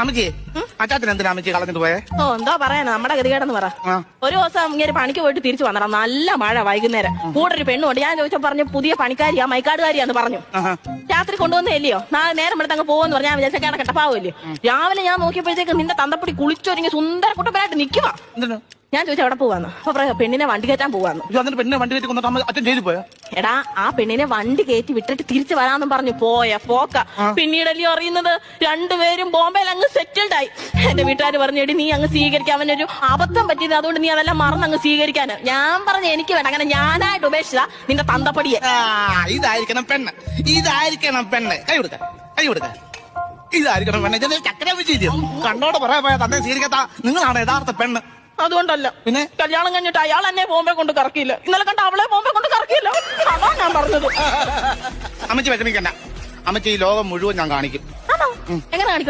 അമ്മച്ചി അച്ചാത്തിന് എന്തിനാ അമ്മച്ചി കളഞ്ഞിട്ട് പോയെ? ഓ എന്താ പറയാനാ. നമ്മുടെ ഗതികേടെന്ന് പറ. ഒരു ദിവസം ഇങ്ങനെ പണിക്ക് പോയിട്ട് തിരിച്ചു വന്നടാ നല്ല മഴ വൈകുന്നേരം. കൂടെ ഒരു പെണ്ണുണ്ട്. ഞാൻ ചോദിച്ചാൽ പറഞ്ഞു പുതിയ പണിക്കാരിയാ മൈക്കാടുകാരിയാന്ന് പറഞ്ഞു. രാത്രി കൊണ്ടുവന്നില്ലയോ നാളെ നേരം എടുത്ത് അങ്ങ് പോകുമെന്ന് പറഞ്ഞാൽ ഞാൻ വിചാരിച്ച കിടക്കട്ടപ്പാവില്ലേ രാവിലെ ഞാൻ നോക്കിയപ്പോഴത്തേക്ക് നിന്റെ തന്തപ്പൊടി കുളിച്ചൊരുങ്ങി സുന്ദര കുട്ടപ്പനായിട്ട് നിൽക്കുക എന്തിനാ? ഞാൻ ചോദിച്ചു അവിടെ പോവാന്ന്? അപ്പൊ പറയാ പെണ്ണിനെ വണ്ടി കയറ്റാൻ പോവാന്ന്. ഇത് പെണ്ണിനെ വണ്ടി കയറ്റി കൊന്നിട്ട് അമ്മ അച്ഛൻ ചെയ്തു പോയോ? എടാ ആ പെണ്ണിനെ വണ്ടി കയറ്റി വിട്ടിട്ട് തിരിച്ചു വരാന്നും പറഞ്ഞു. പോയ? പോക്ക. പിന്നീടല്ലേ അറിയുന്നത്? രണ്ടുപേരും ബോംബെയിൽ അങ്ങ് സെറ്റിൽഡ് ആയി. എന്റെ വീട്ടുകാർ പറഞ്ഞു എടി നീ അങ്ങ് സ്വീകരിക്കാൻ അവനൊരു അബദ്ധം പറ്റിയത് അതുകൊണ്ട് നീ അതെല്ലാം മറന്ന് അങ്ങ് സ്വീകരിക്കാൻ ഞാൻ പറഞ്ഞു എനിക്ക് വേണ്ട. അങ്ങനെ ഞാനായിട്ട് ഉപേക്ഷിച്ച നിന്റെ തന്തപ്പടിയെ. ആ ഇതായിരിക്കണം പെണ്ണ്. ഇതായിരിക്കണം പെണ്ണ്. കൈ കൊടുക്ക. കൈ കൊടുക്ക. ഇതായിരിക്കണം പെണ്ണ്. ഇതിന് ചക്കര വിജയിക്കും കണ്ണോട് പറയാ പോയ തന്നെ സ്വീകരിക്കാത്ത നിങ്ങളാണ് യഥാർത്ഥ പെണ്ണ്. അതുകൊണ്ടല്ല. പിന്നെ? കല്യാണം കഴിഞ്ഞിട്ട് അയാൾ എന്നെ ബോംബെ കൊണ്ട് കറക്കിയില്ല. ഇന്നലെ കണ്ട അവളെ ബോംബെ കൊണ്ട് കറക്കിയില്ല. അതാ ഞാൻ പറഞ്ഞത്. അമ്മച്ചി വിഷമിക്കണ്ട. അമ്മച്ചി ഈ ലോകം മുഴുവൻ ഞാൻ കാണിക്കും. എങ്ങനെ കാണിക്കും?